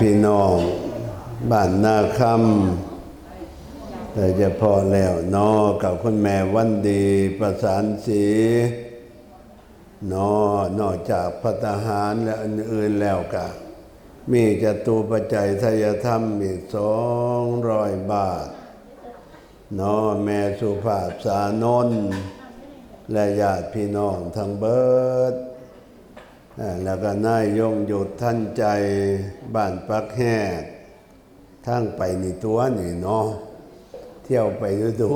พี่น้อง บ้านนาคำแต่จะพอแล้วนอกับคุณแม่วันดีประสานสีนอนอกจากพัตหารและอื่นๆแล้วกะมีจตูปัจจัยทายธรรมอีกสองร้อยบาทนอแม่สุภาพสานนและญาติพี่น้องทั้งเบิด แล้วก็นายยงหยุดท่านใจบ้านปักแหกทั้งไปนี่ตัวนี่เนาะเที่ยวไปดูดู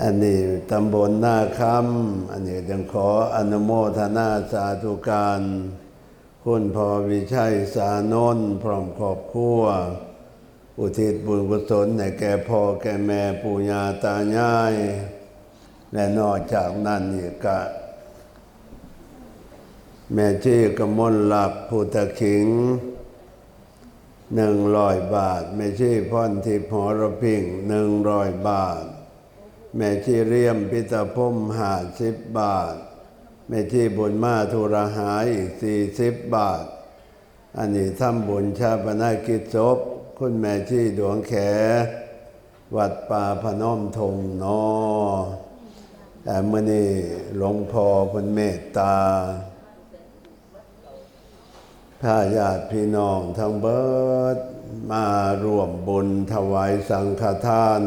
อันนี้ตำบลหน้าคำอันนี้จึงขออนุโมทนาสาธุการ คุณพอวิชัยสานนท์พร้อมครอบครัว อุทิศบุญกุศลให้แก่พ่อแก่แม่ปู่ย่าตายาย และนอกจากนั้นอีกก็ แม่ชื่อกมลหลักพุทธขิงหนึ่งร้อยบาท แม่ชื่อพรทิพย์หอระพิงหนึ่งร้อยบาท แม่ชื่อเรียมพิตาพมหาสิบบาท แม่ชื่อบุญมาธุระหายอีกสี่สิบบาท อันนี้ทำบุญชาปนากิจศพคุณแม่ชื่อดวงแข วัดป่าพนมทงนอแต่เมื่อนี้หลวงพ่อเป็นเมตตา ถ้าญาติพี่น้องทั้งเบิดมาร่วมบุญถวายสังฆทาน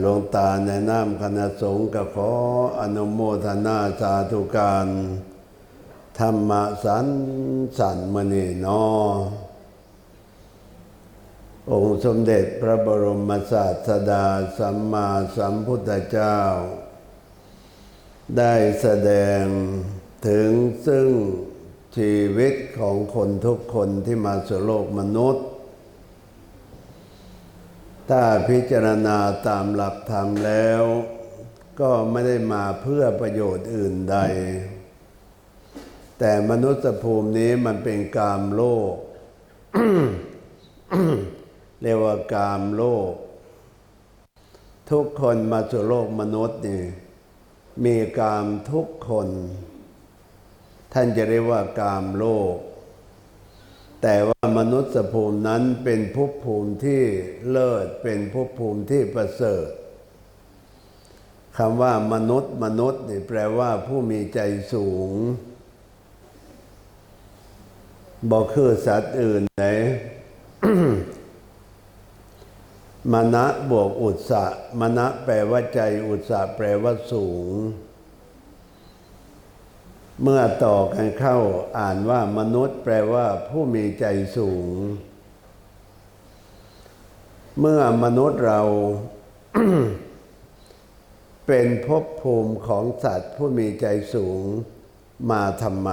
หลวงตาในนามคณะสงฆ์ก็ขออนุโมทนาสาธุการ ธรรมสันสันมณีนอองค์สมเด็จพระบรมศาสดาสัมมาสัมพุทธเจ้า ได้แสดงถึงซึ่ง ชีวิตของคนทุกคนที่มาสู่โลกมนุษย์ ถ้าพิจารณาตามหลักธรรมแล้ว ก็ไม่ได้มาเพื่อประโยชน์อื่นใด แต่มนุษย์ภูมินี้มันเป็นกามโลก เรียกว่ากามโลก ทุกคนมาสู่โลกมนุษย์นี่มีกามทุกคน ท่านจะเรียกว่ากามโลก แต่ว่ามนุษย์ภูมินั้นเป็นภพภูมิที่เลิศเป็นภพภูมิที่ประเสริฐคำว่ามนุษย์มนุษย์นี่แปลว่าผู้มีใจสูงบอกคือสัตว์อื่นไหนมณะบวกอุตสะมณะแปลว่าใจอุตสะแปลว่าสูง เมื่อต่อกันเข้าอ่านว่ามนุษย์แปลว่าผู้มีใจสูง เมื่อมนุษย์เรา เป็นภพภูมิของสัตว์ผู้มีใจสูงมาทำไม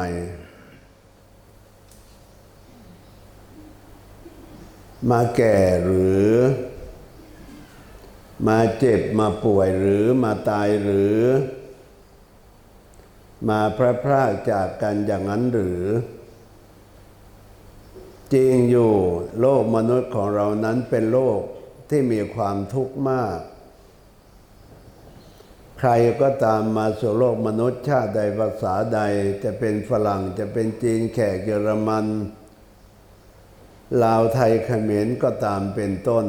มาแก่หรือ มาเจ็บมาป่วยหรือมาตายหรือ มาพระพรากจากกันอย่างนั้นหรือ จริงอยู่โลกมนุษย์ของเรานั้นเป็นโลกที่มีความทุกข์มาก ใครก็ตามมาสู่โลกมนุษย์ชาติใดภาษาใดจะเป็นฝรั่งจะเป็นจีนแขกเยอรมันลาวไทยเขมรก็ตามเป็นต้น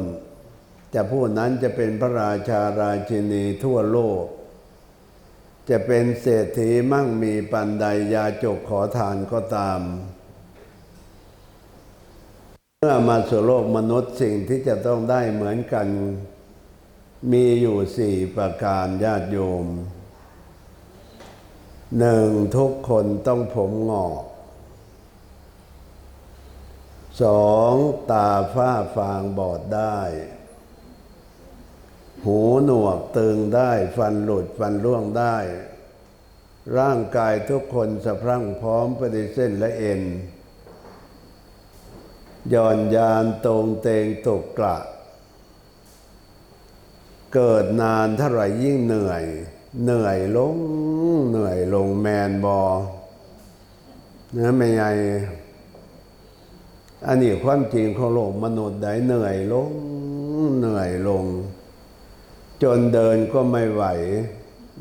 จะผู้นั้นจะเป็นพระราชาราชินีทั่วโลก จะเป็นเศรษฐีมั่งมีปันใดยาจกขอทานก็ตาม เมื่อมาสู่โลกมนุษย์สิ่งที่จะต้องได้เหมือนกัน มีอยู่สี่ประการญาติโยมหนึ่งทุกคนต้องผมงอกสองตาฝ้าฟางบอดได้ หูหนวกตึงได้ฟันหลุดฟันร่วงได้ ร่างกายทุกคนสะพรั่งพร้อมไปด้วยเส้นและเอ็นย่อนยานตรงเตงตกกระเกิดนานเท่าไหร่ยิ่งเหนื่อย เหนื่อยลง เหนื่อยลงแมนบอเนื้อไม่ใหญ่อันนี้ความจริงของโลกมนุษย์ได้เหนื่อยลง เหนื่อยลง จนเดินก็ไม่ไหว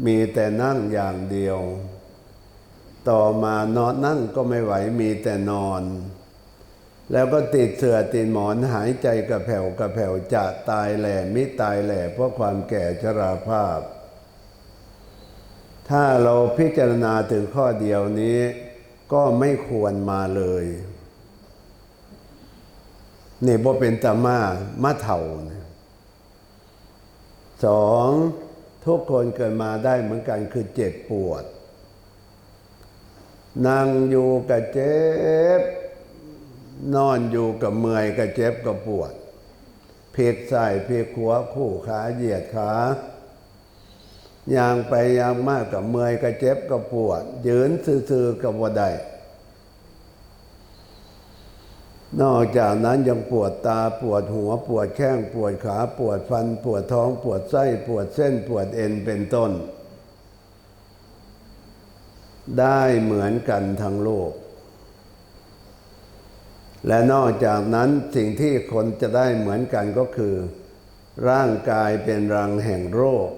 มีแต่นั่งอย่างเดียว ต่อมานอนนั่งก็ไม่ไหวมีแต่นอน แล้วก็ติดเสื่อติดหมอนหายใจกระแผ่วกระแผ่วจะตายแหล่มิตายแหล่เพราะความแก่ชราภาพ ถ้าเราพิจารณาถึงข้อเดียวนี้ ก็ไม่ควรมาเลยนี่บ่เป็นตามามาเถ่านะ สองทุกคนเกิดมาได้เหมือนกันคือเจ็บปวด นั่งอยู่กับเจ็บ นอนอยู่กับเมื่อยกับเจ็บกับปวด เพกใส่เพกหัวคู่ขาเหยียดขาย่างไปย่างมากกับเมื่อยกับเจ็บกับปวด ยืนซื่อๆกับว่าได้ นอกจากนั้นยังปวดตาปวดหัวปวดแข้งปวดขาปวดฟัน ปวดท้องปวดไส้ปวดเส้นปวดเอ็นเป็นต้น ได้เหมือนกันทั้งโลก และนอกจากนั้นสิ่งที่คนจะได้เหมือนกันก็คือ ร่างกายเป็นรังแห่งโรค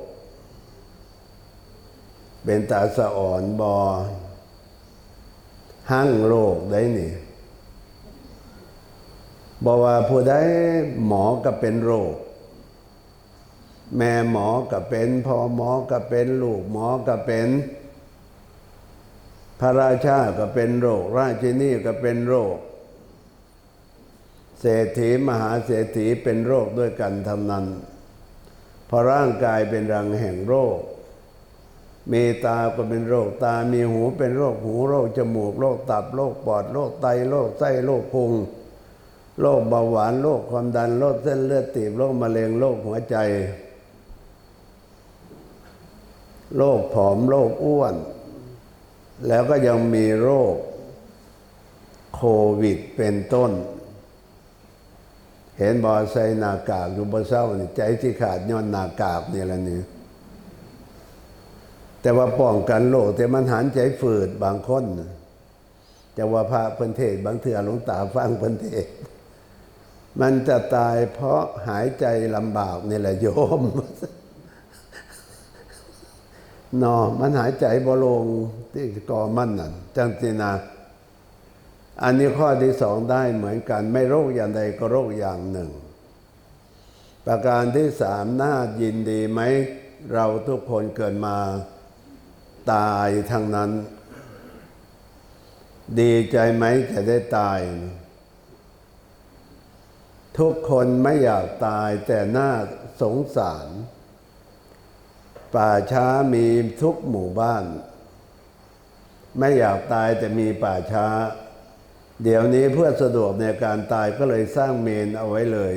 เป็นตาสะอ่อนบอหั่งโรคได้นี่ บอกว่าผู้ใดหมอก็เป็นโรค แม่หมอก็เป็นพ่อหมอก็เป็นลูกหมอก็เป็น พระราชาก็เป็นโรค ราชินีก็เป็นโรค เศรษฐีมหาเศรษฐีเป็นโรคด้วยกันทำนั้นเพราะร่างกายเป็นรังแห่งโรคมีตาก็เป็นโรคตา มีหูเป็นโรคหู โรคจมูก โรคตับ โรคปอด โรคไต โรคไส้ โรคพุง โรคเบาหวานโรคความดันโรคเส้นเลือดตีบโรคมะเร็งโรคหัวใจโรคผอมโรคอ้วน แล้วก็ยังมีโรคโควิดเป็นต้น เห็นบอใส่หน้ากากอยู่บนเศร้านี่ใจที่ขาดย้อนหน้ากากนี่แหละนี่แต่ว่าป้องกันโรคแต่มันหันใจฝืดบางคนจะว่าพระเพันเทศบางเถื่อหลวงตาฟังเพันเทศ มันจะตายเพราะหายใจลำบากนี่แหละโยมนอมันหายใจบ่ลงที่กอมันนั่นจังสินะอันนี้ข้อที่สองได้เหมือนกัน ไม่โรคอย่างใดก็โรคอย่างหนึ่ง ประการที่สามน่ายินดีไหม เราทุกคนเกิดมาตายทั้งนั้น ดีใจไหมจะได้ตาย ทุกคนไม่อยากตายแต่น่าสงสาร ป่าช้ามีทุกหมู่บ้าน ไม่อยากตายแต่มีป่าช้า เดี๋ยวนี้เพื่อสะดวกในการตายก็เลยสร้างเมนเอาไว้เลย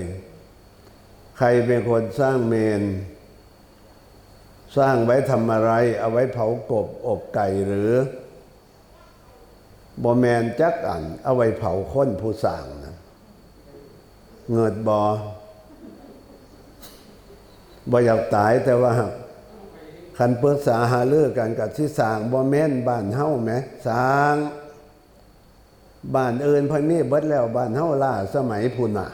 ใครเป็นคนสร้างเมน สร้างไว้ทำอะไร เอาไว้เผากบอบไก่หรือบอแมนจักอันเอาไว้เผาค้นผู้สั่งน เงิดบอบออยากตายแต่ว่าคันปรึกษาหาเลือกันกับที่สางบอแม่นบ้านเฮ้าไหมสางบ้านเอินพอมีเบิดแล้วบ้านเฮ้าล่าสมัยพุนอะ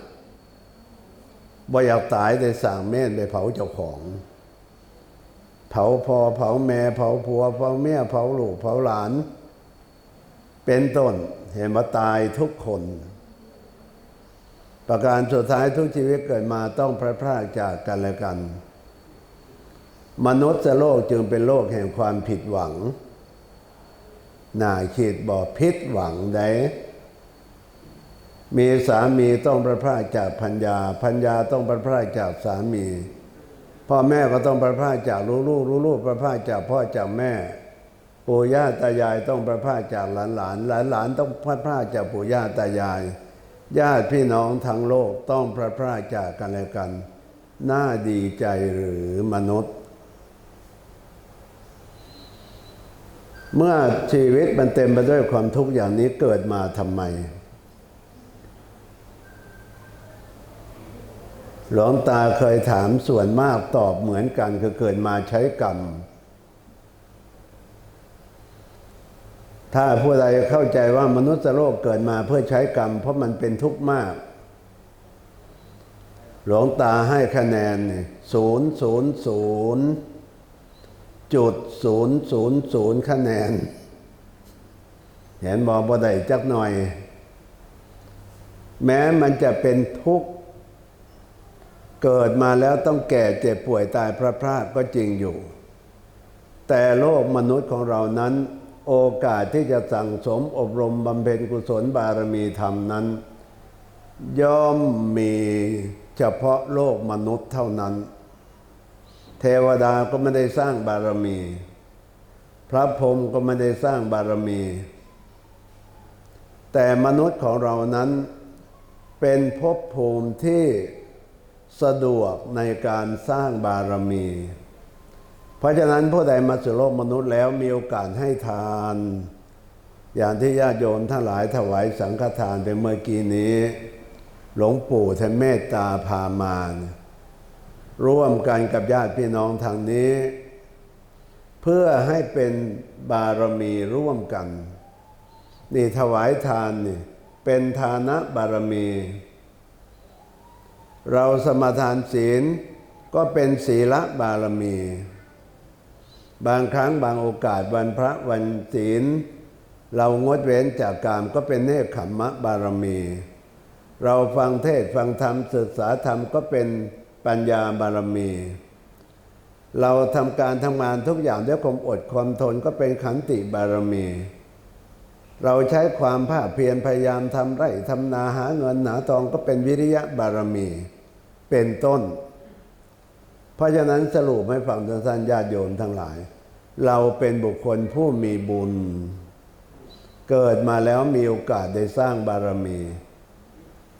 บ่อยากตายแต่สั่งแม่นไปเผาเจ้าของ เผาพอเผาแม่เผาผัวเผาเมียเผาลูกเผาหลาน เป็นต้นเห็นว่าตายทุกคน ประการสุดท้ายทุกชีวิตเกิดมาต้องพระพรากจากกันและกัน มนุษย์โลกจึงเป็นโลกแห่งความผิดหวังน่าคิดบอกพิษหวังใดมีสามีต้องประพรากจากพัญญาพัญญาต้องประพรากจากสามีพ่อแม่ก็ต้องประพรากจากลูกลูกลูกลูกประพรากจากพ่อจากแม่ปู่ย่าตายายต้องประพรากจากหลานหลานหลานหลานต้องประพรากจากปู่ย่าตายาย ญาติพี่น้องทั้งโลกต้องประพรากจากกันและกัน น่าดีใจหรือมนุษย์ เมื่อชีวิตมันเต็มไปด้วยความทุกข์อย่างนี้เกิดมาทำไม หลวงตาเคยถามส่วนมากตอบเหมือนกันคือเกิดมาใช้กรรม ถ้าผู้ใดเข้าใจว่ามนุษย์โลกเกิดมาเพื่อใช้กรรม เพราะมันเป็นทุกข์มาก หลวงตาให้คะแนนศูนย์ศูนย์ศูนย์จุดศูนย์ศูนย์ศูนย์คะแนน เห็นบอกบ่ได้จักหน่อย แม้มันจะเป็นทุกข์ เกิดมาแล้วต้องแก่เจ็บป่วยตายพระพรากก็จริงอยู่ แต่โลกมนุษย์ของเรานั้น โอกาสที่จะสั่งสมอบรมบำเพ็ญกุศลบารมีธรรมนั้น ย่อมมีเฉพาะโลกมนุษย์เท่านั้น เทวดาก็ไม่ได้สร้างบารมี พระพรหมก็ไม่ได้สร้างบารมี แต่มนุษย์ของเรานั้นเป็นภพภูมิที่สะดวกในการสร้างบารมี เพราะฉะนั้นผู้ใดมาสู่โลกมนุษย์แล้วมีโอกาสให้ทาน อย่างที่ญาติโยมทั้งหลายถวายสังฆทานไปเมื่อกี้นี้ หลวงปู่ท่านเมตตาพามานร่วมกันกับญาติพี่น้องทางนี้ เพื่อให้เป็นบารมีร่วมกัน นี่ถวายทานนี่เป็นทานะบารมี เราสมาทานศีลก็เป็นศีลบารมี บางครั้งบางโอกาสวันพระวันศีล เรางดเว้นจากกามก็เป็นเนคขมมะบารมี เราฟังเทศฟังธรรมศึกษาธรรมก็เป็นปัญญาบารมี เราทำการทำงานทุกอย่างด้วยความอดความทนก็เป็นขันติบารมี เราใช้ความภาคเพียรพยายามทำไร่ทำนาหาเงินหาทองก็เป็นวิริยะบารมี เป็นต้น ราะฉะนั้นสรุปให้ฟังท่านๆญาติโยมทั้งหลาย เราเป็นบุคคลผู้มีบุญ เกิดมาแล้วมีโอกาสได้สร้างบารมี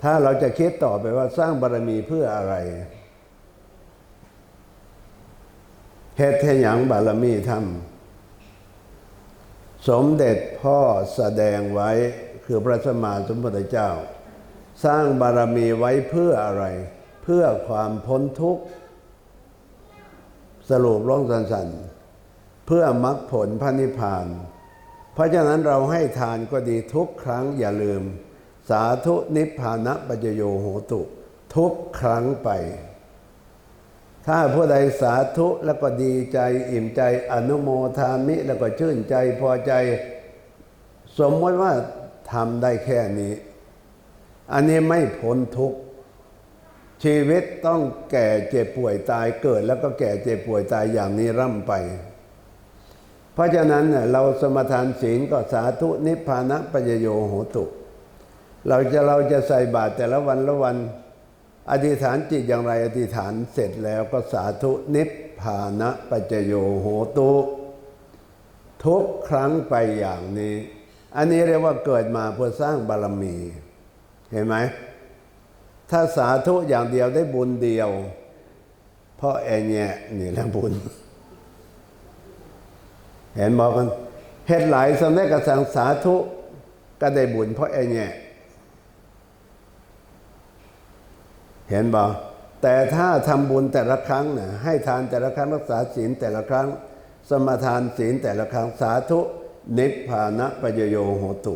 ถ้าเราจะคิดต่อไปว่าสร้างบารมีเพื่ออะไรเหตุให้หยังบารมีทำสมเด็จพ่อแสดงไว้คือพระสมมาสมพุทธเจ้า สร้างบารมีไว้เพื่ออะไร เพื่อความพ้นทุกข์ สรุปร้องสันๆ เพื่อมรรคผลพระนิพพาน เพราะฉะนั้นเราให้ทานก็ดีทุกครั้งอย่าลืม สาธุนิพพานะปัจโยโหตุ ทุกครั้งไป ถ้าผู้ใดสาธุแล้วก็ดีใจอิ่มใจอนุโมทามิแล้วก็ชื่นใจพอใจ สมมติว่าทำได้แค่นี้ อันนี้ไม่พ้นทุกข์ ชีวิตต้องแก่เจ็บป่วยตายเกิด แล้วก็แก่เจ็บป่วยตายอย่างนี้ร่ำไป เพราะฉะนั้นเนี่ยเราสมทานศีลก็สาธุนิพพานะปัญโยโหตุ เราจะเราจะใส่บาตรแต่ละวันละวัน อธิษฐานจิตอย่างไรอธิษฐานเสร็จแล้วก็สาธุนิพพานะปัจจโยโหตุ ทุกครั้งไปอย่างนี้ อันนี้เรียกว่าเกิดมาเพื่อสร้างบารมี เห็นไหม ถ้าสาธุอย่างเดียวได้บุญเดียวเพราะแอแง่นี่แหละบุญ เห็นบอกกันเฮ็ดหลายสำเร็จกระสังสาธุก็ได้บุญเพราะแอแง่เห็นบอกแต่ถ้าทำบุญแต่ละครั้งเนี่ยให้ทานแต่ละครั้งรักษาศีลแต่ละครั้ง สมทานศีลแต่ละครั้งสาธุ นิพพานะปยโยโหตุ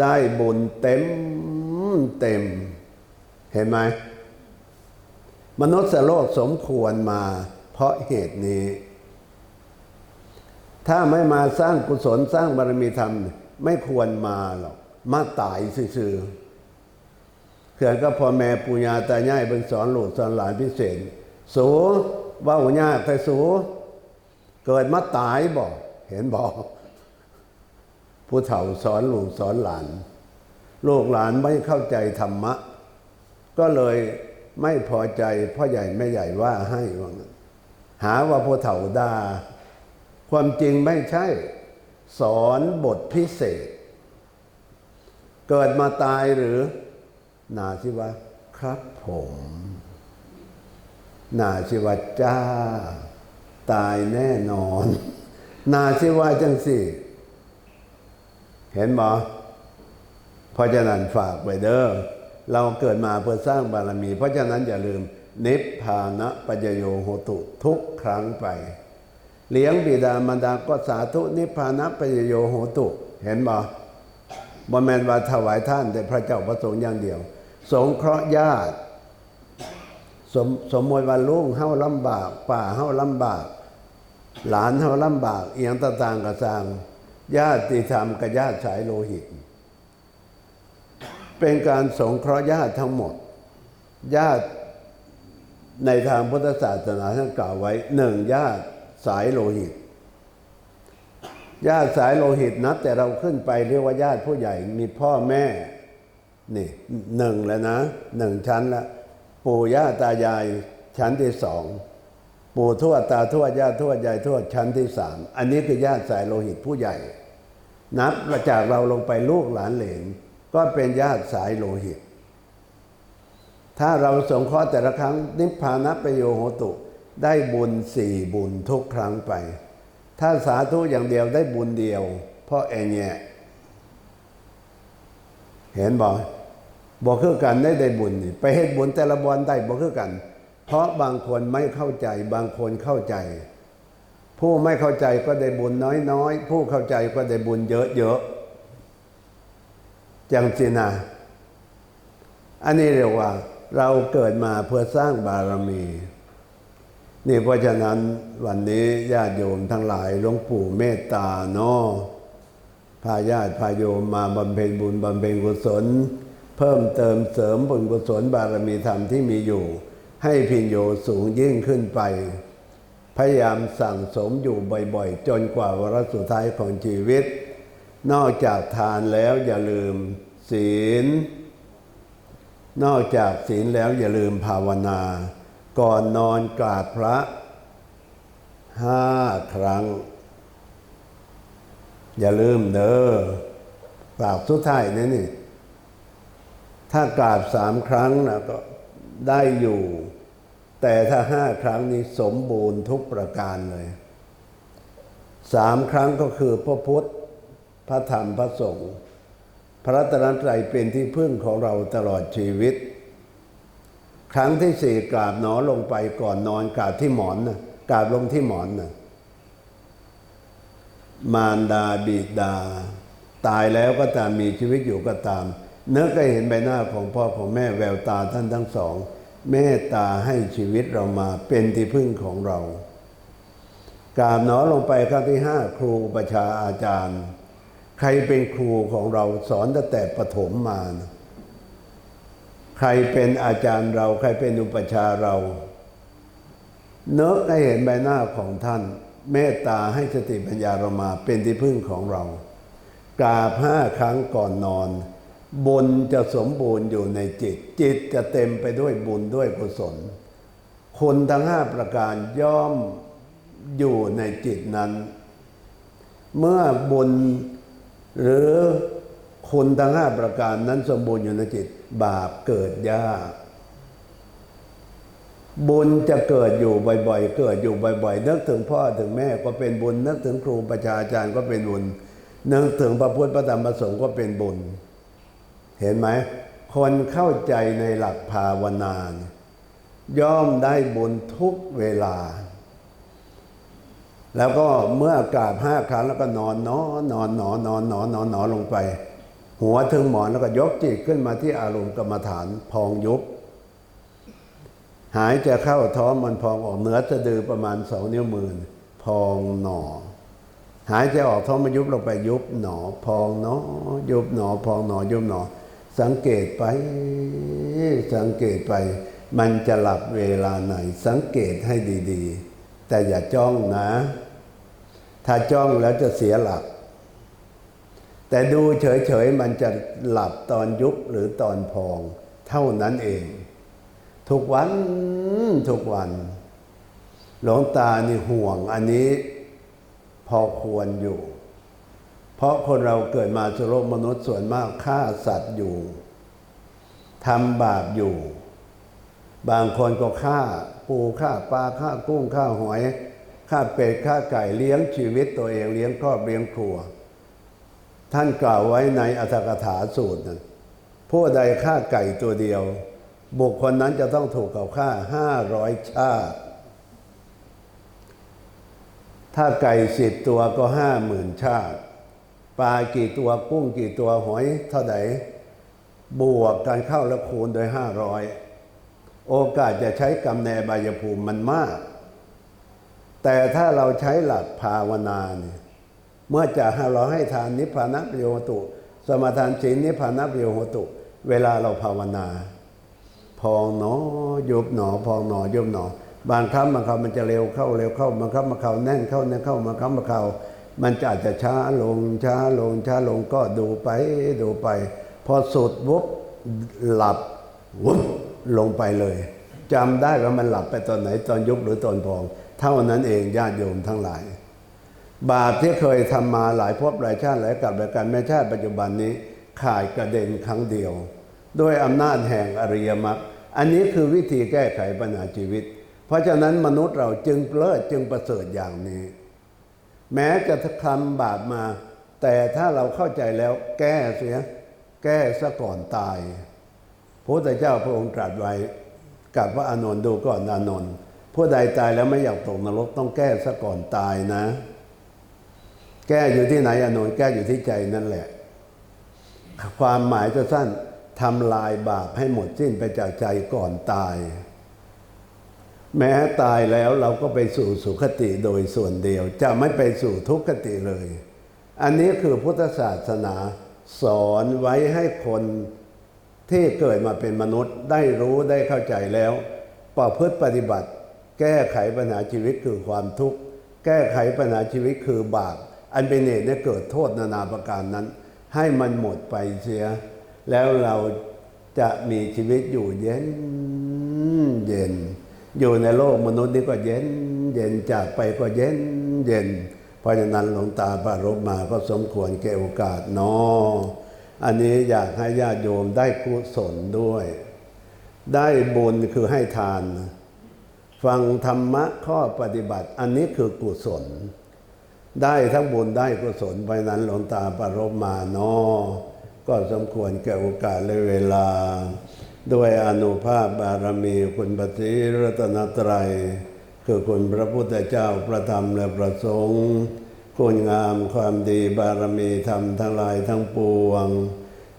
ได้บุญเต็มเต็ม เห็นไหม มนุษย์โลกสมควรมา เพราะเหตุนี้ ถ้าไม่มาสร้างกุศลสร้างบารมีธรรม ไม่ควรมาหรอก มาตายซื่อๆเขื่อนก็พ่อแม่ปุญญาตาย่ายเป็นสอนหลูกสอนหลานพิเศษ สูว่าหุญาแต่สู เกิดมาตายบอก เห็นบอกผู้เฒ่าสอนลูกสอนหลาน ลูกหลานไม่เข้าใจธรรมะ ก็เลยไม่พอใจพ่อใหญ่แม่ใหญ่ว่าให้ว่าหาว่าผู้เฒ่าดา ความจริงไม่ใช่ สอนบทพิเศษ เกิดมาตายหรือนาชิวะครับผมนาชิวะจ้า ตายแน่นอน นาชิวะจังสิเห็นบอเพราะฉะนั้นฝากไว้เด้อ เราเกิดมาเพื่อสร้างบารมี เพราะฉะนั้นอย่าลืมนิพพานะปัญญโยโหตุทุกครั้งไป เลี้ยงบิดามารดาก็สาธุนิพพานะปัญญโยโหตุเห็นบ่บ่แมนว่าถวายท่านแต่พระเจ้าประสงค์อย่างเดียว สงเคราะห์ญาติ สมสมมติว่าลุงเฮาลำบากป่าเฮาลำบาก หลานเฮาลำบากเอียงต่างๆกระสร้างญาติธรรมกับญาติสายโลหิต เป็นการสงเคราะห์ญาติทั้งหมด ญาติในทางพุทธศาสนาท่านกล่าวไว้หนึ่งญาติสายโลหิต ญาติสายโลหิตนับแต่เราขึ้นไปเรียกว่าญาติผู้ใหญ่มีพ่อแม่นี่หนึ่งแล้วนะหนึ่งชั้นละปู่ย่าตายายชั้นที่สองปู่ทวดตาทวดย่าทวดยายทวดชั้นที่สามอันนี้คือญาติสายโลหิตผู้ใหญ่ นับจากเราลงไปลูกหลานเหลน ก็เป็นญาติสายโลหิต ถ้าเราสงเคราะห์แต่ละครั้งนิพพานะประโยโหตุ ได้บุญสี่บุญทุกครั้งไป ถ้าสาธุอย่างเดียวได้บุญเดียว เพราะแอแงะเห็นบอกบอกคือกันได้ได้บุญนี่ไปเฮ็ดบุญแต่ละบอนได้บอกคือกัน เพราะบางคนไม่เข้าใจ บางคนเข้าใจ ผู้ไม่เข้าใจก็ได้บุญน้อยๆผู้เข้าใจก็ได้บุญเยอะๆ จังสินะอันนี้เรียกว่าเราเกิดมาเพื่อสร้างบารมี นี่เพราะฉะนั้นวันนี้ญาติโยมทั้งหลายหลวงปู่เมตตาเนาะพาญาติพาโยมมาบำเพ็ญบุญบำเพ็ญกุศล เพิ่มเติมเสริมบุญกุศลบารมีธรรมที่มีอยู่ ให้พิญโยสูงยิ่งขึ้นไป พยายามสั่งสมอยู่บ่อยๆ จนกว่าวาระสุดท้ายของชีวิต นอกจากทานแล้วอย่าลืมศีล นอกจากศีลแล้วอย่าลืมภาวนา ก่อนนอนกราบพระห้าครั้ง อย่าลืมเด้อกราบสุดท้ายนี่นี่ ถ้ากราบสามครั้งนะก็ได้อยู่ แต่ถ้าห้าครั้งนี้สมบูรณ์ทุกประการเลยสามครั้งก็คือพระพุทธ พระธรรมพระสงฆ์พระรัตนตรัยเป็นที่พึ่งของเราตลอดชีวิต ครั้งที่สี่กราบหนอลงไปก่อนนอนกราบที่หมอนนะกราบลงที่หมอนนะมารดาบิดา ตายแล้วก็ตามมีชีวิตอยู่ก็ตาม เนื้อก็เห็นใบหน้าของพ่อของแม่แววตาท่านทั้งสองเมตตาให้ชีวิตเรามาเป็นที่พึ่งของเรา กราบหนอลงไปครั้งที่ห้าครูประชาอาจารย์ ใครเป็นครูของเราสอนตั้งแต่ประถมมานะใครเป็นอาจารย์เรา ใครเป็นอุปชาเรา เนื้อให้เห็นใบหน้าของท่าน เมตตาให้สติปัญญาเรามาเป็นที่พึ่งของเรา กราบห้าครั้งก่อนนอน บุญจะสมบูรณ์อยู่ในจิต จิตจะเต็มไปด้วยบุญด้วยกุศลคุณทั้งห้าประการย่อมอยู่ในจิตนั้น เมื่อบุญ หรือคุณทั้งห้าประการนั้นสมบูรณ์อยู่ในจิต บาปเกิดยาก บุญจะเกิดอยู่บ่อยๆ เกิดอยู่บ่อยๆ นึกถึงพ่อถึงแม่ก็เป็นบุญ นึกถึงครูประชาจารย์ก็เป็นบุญ นึกถึงพระพุทธพระธรรมพระสงฆ์ก็เป็นบุญ เห็นไหม คนเข้าใจในหลักภาวนานย่อมได้บุญทุกเวลา แล้วก็เมื่อกราบห้าครั้งแล้วก็นอนนอนนอนนอนนอนนอนนอนนอนลงไป หัวถึงหมอนแล้วก็ยกจิตขึ้นมาที่อารมณ์กรรมฐานพองยุบหายใจเข้าท้องมันพองออกเหนือสะดือประมาณสองนิ้วมือพองหนอ หายใจออกท้องมันยุบลงไปยุบหนอ พองหนอ ยุบหนอ พองหนอยุบหนอ สังเกตไป สังเกตไป มันจะหลับเวลาไหน สังเกตให้ดีๆ แต่อย่าจ้องนะ ถ้าจ้องแล้วจะเสียหลัก แต่ดูเฉยๆมันจะหลับตอนยุบหรือตอนพอง เท่านั้นเอง ทุกวันทุกวัน หลวงตานี่ห่วงอันนี้พอควรอยู่ เพราะคนเราเกิดมาสุโลกมนุษย์ส่วนมากฆ่าสัตว์อยู่ทำบาปอยู่ บางคนก็ฆ่าปูฆ่าปลาฆ่ากุ้งฆ่าหอย ฆ่าเป็ดฆ่าไก่เลี้ยงชีวิตตัวเองเลี้ยงครอบเลี้ยงครัว ท่านกล่าวไว้ในอัตถกถาสูตรนั้นผู้ใดฆ่าไก่ตัวเดียว บุคคลนั้นจะต้องถูกเขาฆ่าห้าร้อยชาติ ถ้าไก่สิบตัวก็ห้าหมื่นชาติปลากี่ตัวกุ้งกี่ตัวหอยเท่าไหร่บวกการเข้าแล้วคูณโดยห้าร้อยโอกาสจะใช้กรรมในบายภูมิมันมาก แต่ถ้าเราใช้หลักภาวนาเนี่ยเมื่อจะเราให้ทานนิพพานะประโยชน์ตุ สมาทานศีลนิพพานะประโยชน์ตุ เวลาเราภาวนา พองหนอยุบหนอ พองหนอยุบหนอ บางครั้งบางคราวมันจะเร็วเข้าเร็วเข้าบางครั้งบางคราวแน่นเข้าแน่นเข้าบางครั้งบางคราวมันจะอาจจะช้าลงช้าลงช้าลงก็ดูไปดูไป พอสุดวุบหลับวุบลงไปเลยจำได้ว่ามันหลับไปตอนไหนตอนยุบหรือตอนพอง เท่านั้นเองญาติโยมทั้งหลาย บาปที่เคยทำมาหลายภพหลายชาติหลายกับหลายการแม้ชาติปัจจุบันนี้ขาดกระเด็นครั้งเดียว ด้วยอำนาจแห่งอริยมรรคอันนี้คือวิธีแก้ไขปัญหาชีวิต เพราะฉะนั้นมนุษย์เราจึงเลิศจึงประเสริฐอย่างนี้ แม้จะทำบาปมา แต่ถ้าเราเข้าใจแล้วแก้เสีย แก้ซะก่อนตายพระพุทธเจ้าพระองค์ตรัสไว้กับพระอานนท์ดูก่อนอานนท์ ผู้ใดตายแล้วไม่อยากตกนรกต้องแก้ซะก่อนตายนะ แก้อยู่ที่ไหนอานนท์แก้อยู่ที่ใจนั่นแหละ ความหมายจะสั้นทำลายบาปให้หมดสิ้นไปจากใจก่อนตาย แม้ตายแล้วเราก็ไปสู่สุคติโดยส่วนเดียว จะไม่ไปสู่ทุกขติเลย อันนี้คือพุทธศาสนาสอนไว้ให้คนที่เกิดมาเป็นมนุษย์ได้รู้ได้เข้าใจแล้วประพฤติปฏิบัติ แก้ไขปัญหาชีวิตคือความทุกข์ แก้ไขปัญหาชีวิตคือบาป อันเป็นเหตุให้เกิดโทษนานาประการนั้น ให้มันหมดไปเสีย แล้วเราจะมีชีวิตอยู่เย็นเย็น อยู่ในโลกมนุษย์นี่ก็เย็นเย็นจากไปก็เย็นเย็น เพราะฉะนั้นหลวงตาปารบมาก็สมควรแก่โอกาสเนาะอันนี้อยากให้ญาติโยมได้กุศลด้วย ได้บุญคือให้ทาน ฟังธรรมะข้อปฏิบัติ อันนี้คือกุศล ได้ทั้งบุญได้กุศลเพราะฉะนั้นหลวงตาปรบมาเนาะก็สมควรแก่โอกาสและเวลา ด้วยอนุภาพบารมีคุณปฏิรัตนตรัย คือคุณพระพุทธเจ้าพระธรรมและพระสงฆ์คุณงามความดีบารมีธรรมทั้งหลายทั้งปวง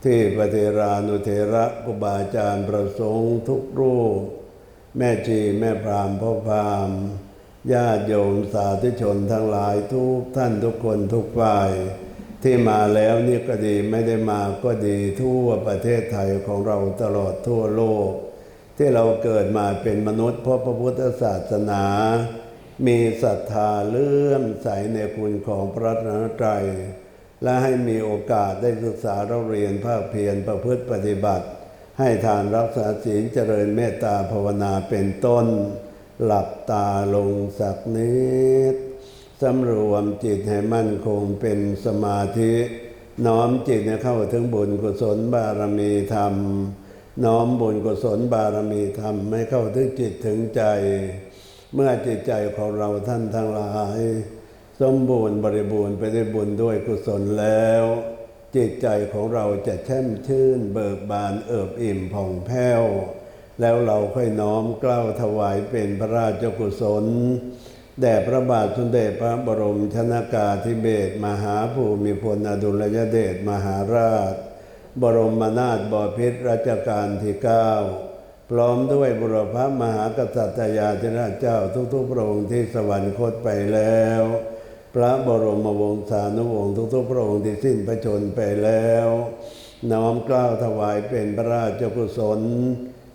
ที่ปฏิรานุเทระกุบาอาจารย์ประสงค์ทุกรูป แม่จีแม่พรามพ่อพรามญาติโยมสาธุชนทั้งหลายทุกท่านทุกคนทุกฝ่าย ที่มาแล้วนี่ก็ดีไม่ได้มาก็ดีทั่วประเทศไทยของเราตลอดทั่วโลก ที่เราเกิดมาเป็นมนุษย์เพราะพระพุทธศาสนา มีศรัทธาเลื่อมใสในคุณของพระรัตนตรัยและให้มีโอกาสได้ศึกษาเราเรียนภาคเพียรประพฤติปฏิบัติ ให้ทานรักษาศีลเจริญเมตตาภาวนาเป็นต้น หลับตาลงสักนิดสำรวมจิตให้มั่นคงเป็นสมาธิ น้อมจิตเข้าถึงบุญกุศลบารมีธรรม น้อมบุญกุศลบารมีธรรมให้เข้าถึงจิตถึงใจ เมื่อจิตใจของเราท่านทั้งหลาย สมบูรณ์บริบูรณ์ไปด้วยบุญด้วยกุศลแล้ว จิตใจของเราจะแช่มชื่น เบิกบานเอิบอิ่มผ่องแผ้ว แล้วเราค่อยน้อมกล้าถวายเป็นพระราชกุศล แด่พระบาทสมเด็จพระบรมชนากาธิเบศมหาภูมิพลอดุลยเดชมหาราช บรมนาถบพิตรรัชกาลที่เก้าพร้อมด้วยบุรพมหากษัตริยาธิราชเจ้าทุกๆพระองค์ที่สวรรคตไปแล้ว พระบรมวงศานุวงศ์ทุกๆพระองค์ที่สิ้นพระชนไปแล้ว น้อมเกล้าวถวายเป็นพระราชกุศล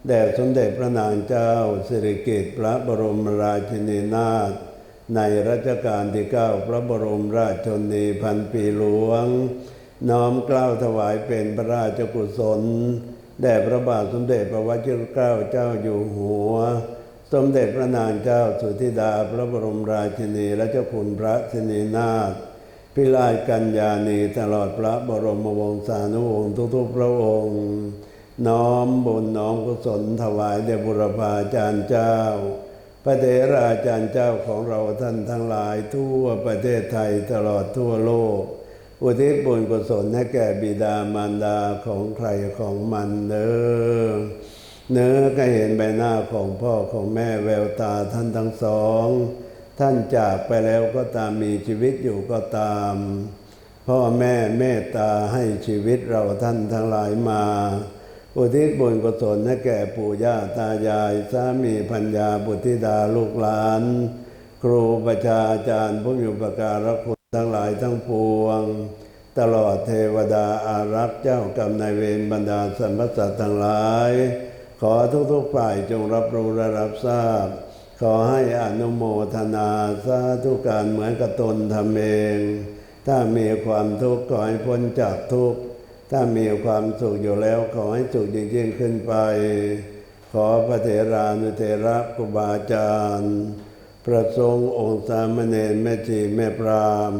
แด่สมเด็จพระนางเจ้าสิริกิติ์พระบรมราชินีนาถในรัชกาลที่เก้าพระบรมราชชนนีพันปีหลวง น้อมเกล้าวถวายเป็นพระราชกุศล แด่พระบาทสมเด็จพระวชิรเกล้าเจ้าอยู่หัว สมเด็จพระนางเจ้าสุธิดาพระบรมราชินีและเจ้าคุณพระชินีนาถพิราชกัญญาณีตลอดพระบรมวงศานุวงศ์ทุกๆพระองค์ น้อมบุญน้อมกุศลถวายแด่บุรพาจารย์เจ้า พระเถราจารย์เจ้าของเราท่านทั้งหลายทั่วประเทศไทยตลอดทั่วโลก อุทิศบุญกุศลให้แก่บิดามารดาของใครของมันเนอ เนื้อก็เห็นใบหน้าของพ่อของแม่แววตาท่านทั้งสอง ท่านจากไปแล้วก็ตามมีชีวิตอยู่ก็ตาม พ่อแม่เมตตาให้ชีวิตเราท่านทั้งหลายมาอุทิศบุญกุศลให้แก่ปู่ย่าตายายสามีพัญญาบุตรธิดาลูกหลาน ครูประชาอาจารย์ผู้มีอุปการะคุณทั้งหลายทั้งปวง ตลอดเทวดาอารักษ์เจ้ากรรมนายเวรบรรดาสรรพสัตว์ทั้งหลาย ขอทุกๆฝ่ายจงรับรู้และรับทราบ ขอให้อนุโมทนาสาธุการเหมือนกับตนทำเอง ถ้ามีความทุกข์ขอให้พ้นจากทุกข์ ถ้ามีความสุขอยู่แล้วขอให้สุขยิ่งๆขึ้นไป ขอพระเถรานุเถระครูบาอาจารย์พระสงฆ์องค์สามเณรแม่ชีแม่พราม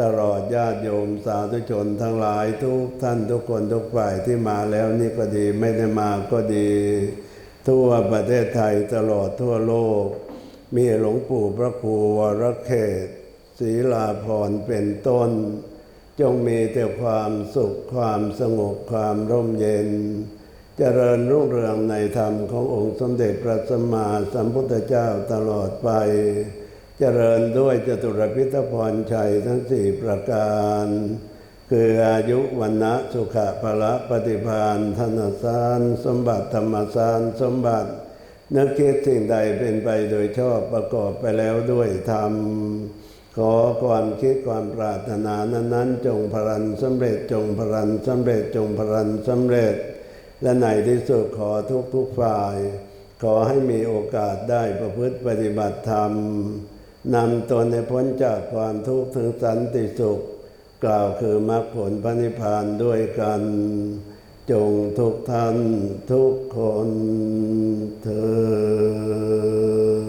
ตลอดญาติโยมสาธุชนทั้งหลายทุกท่านทุกคนทุกฝ่ายที่มาแล้วนี่ก็ดีไม่ได้มาก็ดี ทั่วประเทศไทยตลอดทั่วโลก มีหลวงปู่พระครูวรเขตศรีลาพรเป็นต้น จงมีแต่ความสุขความสงบความร่มเย็นเจริญรุ่งเรืองในธรรมขององค์สมเด็จพระสัมมาสัมพุทธเจ้าตลอดไป เจริญด้วยจตุรพิทพรชัยทั้งสี่ประการ คืออายุวันนะสุขะพละปฏิพานธนสารสมบัติธรรมสารสมบัติ นึกคิดสิ่งใดเป็นไปโดยชอบประกอบไปแล้วด้วยธรรม ขอความคิดความปรารถนานั้นๆ จงพลันสำเร็จจงพลันสำเร็จจงพลันสำเร็จ และในที่สุดขอทุกทุกฝ่าย ขอให้มีโอกาสได้ประพฤติปฏิบัติธรรม นำตนในพ้นจากความทุกข์ถึงสันติสุข กล่าวคือมรรคผลพระนิพพานด้วยกัน จงทุกท่านทุกคนเธอ